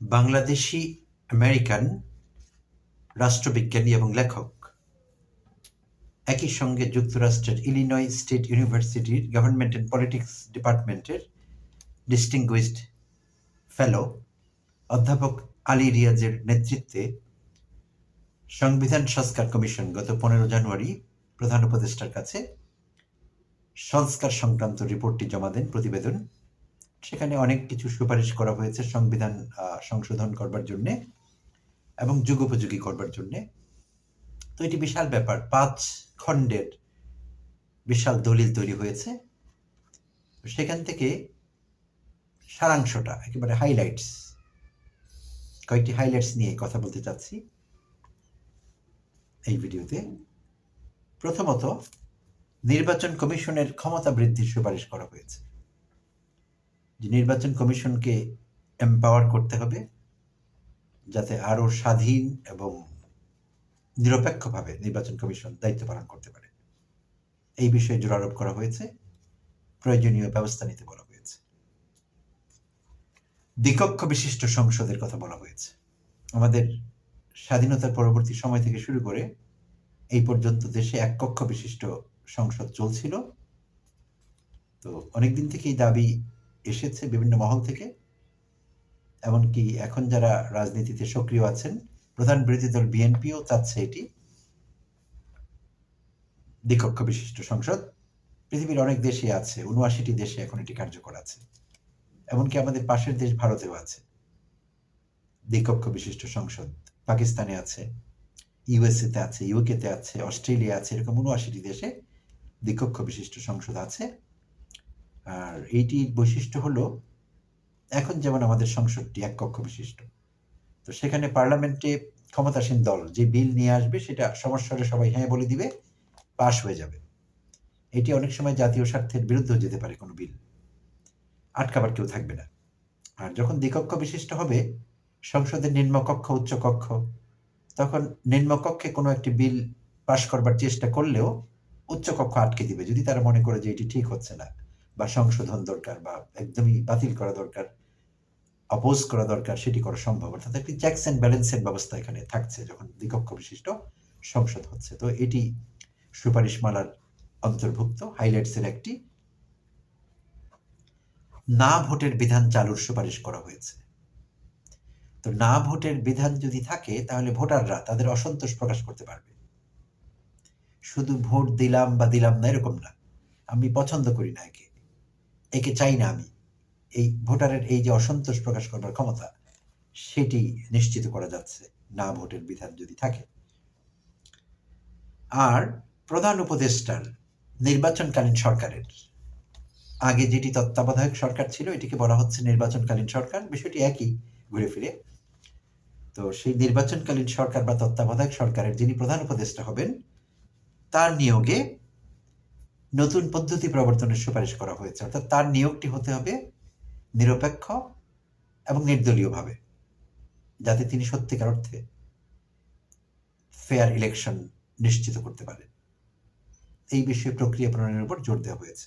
Bangladeshi American রাষ্ট্রবিজ্ঞানী এবং লেখক। একই সঙ্গে যুক্তরাষ্ট্রের ইলিনয় স্টেট ইউনিভার্সিটির গভর্নমেন্ট অ্যান্ড পলিটিক্স ডিপার্টমেন্টের ডিস্টিংগুইশড ফেলো অধ্যাপক আলী রিয়াজের নেতৃত্বে সংবিধান সংস্কার কমিশন গত পনেরো জানুয়ারি প্রধান উপদেষ্টার কাছে সংস্কার সংক্রান্ত রিপোর্টটি জমা দেন প্রতিবেদন সেখানে অনেক কিছু সুপারিশ করা হয়েছে সংবিধান সংশোধন করবার জন্যে এবং যুগোপযোগী করবার জন্যে। তো এটি বিশাল ব্যাপার, পাঁচ খণ্ডের বিশাল দলিল তৈরি হয়েছে। সেখান থেকে সারাংশটা, একেবারে হাইলাইটস কয়েকটি হাইলাইটস নিয়ে কথা বলতে চাচ্ছি এই ভিডিওতে। প্রথমত, নির্বাচন কমিশনের ক্ষমতা বৃদ্ধির সুপারিশ করা হয়েছে। যে নির্বাচন কমিশনকে এম্পাওয়ার করতে হবে, যাতে আরও স্বাধীন এবং নিরপেক্ষভাবে নির্বাচন কমিশন দায়িত্ব পালন করতে পারে। এই বিষয়ে জোরারোপ করা হয়েছে। প্রয়োজনীয় ব্যবস্থা নিতে বলা হয়েছে। দ্বিকক্ষ বিশিষ্ট সংসদের কথা বলা হয়েছে। আমাদের স্বাধীনতার পরবর্তী সময় থেকে শুরু করে এই পর্যন্ত দেশে এক কক্ষ বিশিষ্ট সংসদ চলছিল। তো অনেকদিন থেকেই দাবি এসেছে বিভিন্ন মহল থেকে। এমনকি এখন যারা রাজনীতিতে সক্রিয় আছেন, প্রধান বিরোধী দল বিএনপিও চাচ্ছে এটি। দ্বিকক্ষ বিশিষ্ট সংসদ। পৃথিবীর অনেক দেশে আছে, উনআশিটি দেশে এখন এটি কার্যকর আছে। এমনকি আমাদের পাশের দেশ ভারতেও আছে। দ্বিকক্ষ বিশিষ্ট সংসদ পাকিস্তানে আছে ইউএসএ তে আছে ইউকে তে আছে অস্ট্রেলিয়া আছে, এরকম উনআশিটি দেশে দ্বিকক্ষ বিশিষ্ট সংসদ আছে। আর এইটির বৈশিষ্ট্য হলো, এখন যেমন আমাদের সংসদটি এক কক্ষ বিশিষ্ট, তো সেখানে পার্লামেন্টে ক্ষমতাসীন দল যে বিল নিয়ে আসবে সেটা সমস্যারে সবাই হ্যাঁ বলে দিবে, পাশ হয়ে যাবে। এটি অনেক সময় জাতীয় স্বার্থের বিরুদ্ধেও যেতে পারে কোনো বিল। আটকাবার কেউ থাকবে না। আর যখন দ্বিকক্ষ বিশিষ্ট হবে, সংসদের নিম্নকক্ষ, উচ্চকক্ষ, তখন নিম্নকক্ষে কোনো একটি বিল পাশ করবার চেষ্টা করলেও উচ্চকক্ষ আটকে দিবে, যদি তারা মনে করে যে এটি ঠিক হচ্ছে না। বা সংশোধন দরকার বা একদমই বাতিল করা দরকার অপোজ করা দরকার, সেটি করা সম্ভব। অর্থাৎ একটি চ্যাক্স অ্যান্ড ব্যালেন্সের ব্যবস্থা এখানে থাকছে যখন দ্বিকক্ষ বিশিষ্ট সংসদ হচ্ছে। তো এটি সুপারিশমালার অন্তর্ভুক্ত হাইলাইটসের একটি না ভোটের বিধান চালুর সুপারিশ করা হয়েছে। তো না ভোটের বিধান যদি থাকে, তাহলে ভোটাররা তাদের অসন্তোষ প্রকাশ করতে পারবে। শুধু ভোট দিলাম বা দিলাম না, এরকম না। আমি পছন্দ করি না একে। একে চাই না আমি। এই ভোটারের এই যে অসন্তোষ প্রকাশ করবার ক্ষমতা, সেটি নিশ্চিত করা যাচ্ছে না ভোটের বিধান যদি থাকে। আর প্রধান উপদেষ্টার নির্বাচনকালীন সরকারের, আগে যেটি তত্ত্বাবধায়ক সরকার ছিল, এটিকে বলা হচ্ছে নির্বাচনকালীন সরকার, বিষয়টি একই ঘুরে ফিরে। তো সেই নির্বাচনকালীন সরকার বা তত্ত্বাবধায়ক সরকারের যিনি প্রধান উপদেষ্টা হবেন, তার নিয়োগে নতুন পদ্ধতি প্রবর্তনের সুপারিশ করা হয়েছে। অর্থাৎ তার নিয়োগটি হতে হবে নিরপেক্ষ এবং নির্দলীয়ভাবে, যাতে তিনি সত্যিকার অর্থে ফেয়ার ইলেকশন নিশ্চিত করতে পারেন এই বিষয়ে প্রক্রিয়া প্রণয়নের উপর জোর দেওয়া হয়েছে।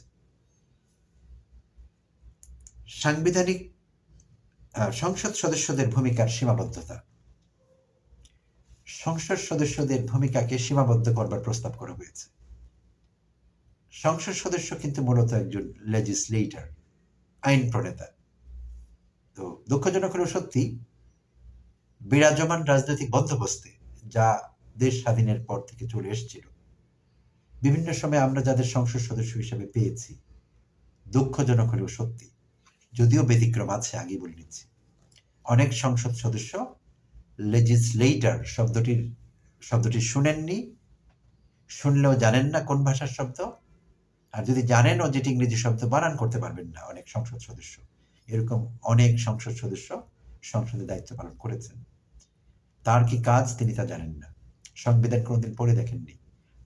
সাংবিধানিক সংসদ সদস্যদের ভূমিকার সীমাবদ্ধতা। সংসদ সদস্যদের ভূমিকাকে সীমাবদ্ধ করবার প্রস্তাব করা হয়েছে। সংসদ সদস্য কিন্তু মূলত একজন লেজিসলেটর আইন প্রণেতা। তো দুঃখজনক হলেও সত্যি, বিরাজমান রাজনৈতিক বন্দোবস্তে যা দেশ স্বাধীনের পর থেকে চলে এসেছিল, বিভিন্ন সময় আমরা যাদের সংসদ সদস্য হিসেবে পেয়েছি, দুঃখজনক হলেও সত্যি, যদিও ব্যতিক্রম আছে আগে বলে নিচ্ছি। অনেক সংসদ সদস্য লেজিসলেটর শব্দটির, শব্দটি শুনেননি, শুনলেও জানেন না কোন ভাষার শব্দ আর যদি জানেনও যেটি ইংরেজি শব্দ বানান করতে পারবেন না অনেক সংসদ সদস্য। এরকম অনেক সংসদ সদস্য সংসদে দায়িত্ব পালন করেছেন। তার কি কাজ তিনি তা জানেন না। সংবিধান কোনোদিন পড়ে দেখেননি।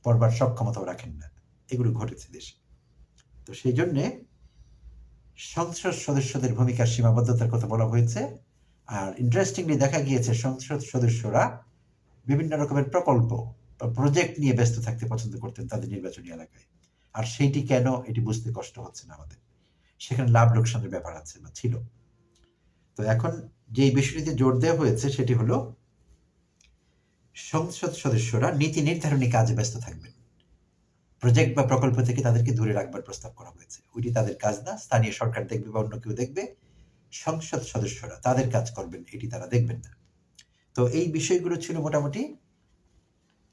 পড়বার সক্ষমতাও রাখেন না। এগুলো ঘটেছে দেশে। তো সেই জন্যে সংসদ সদস্যদের ভূমিকার সীমাবদ্ধতার কথা বলা হয়েছে। আর ইন্টারেস্টিংলি দেখা গিয়েছে সংসদ সদস্যরা বিভিন্ন রকমের প্রকল্প বা প্রজেক্ট নিয়ে ব্যস্ত থাকতে পছন্দ করতেন তাদের নির্বাচনী এলাকায়। আর সেইটি কেন এটি বুঝতে কষ্ট হচ্ছে না আমাদের? সেখানে লাভ লোকসানের ব্যাপার আছে বা ছিল। তো এখন যেই বিষয়টিতে জোর দেওয়া হয়েছে সেটি হলো, সংসদ সদস্যরা নীতি নির্ধারণী কাজে ব্যস্ত থাকবেন। প্রজেক্ট বা প্রকল্প থেকে তাদেরকে দূরে রাখবার প্রস্তাব করা হয়েছে। ওইটি তাদের কাজ না, স্থানীয় সরকার দেখবে বা অন্য কেউ দেখবে, সংসদ সদস্যরা তাদের কাজ করবেন, এটি তারা দেখবেন না। তো এই বিষয়গুলো ছিল মোটামুটি।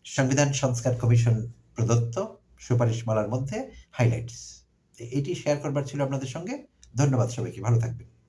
সংবিধান সংস্কার কমিশন প্রদত্ত। সুপারিশমালার মধ্যে হাইলাইটস এটি শেয়ার করবার ছিল আপনাদের সঙ্গে। ধন্যবাদ সবাইকে। ভালো থাকবেন।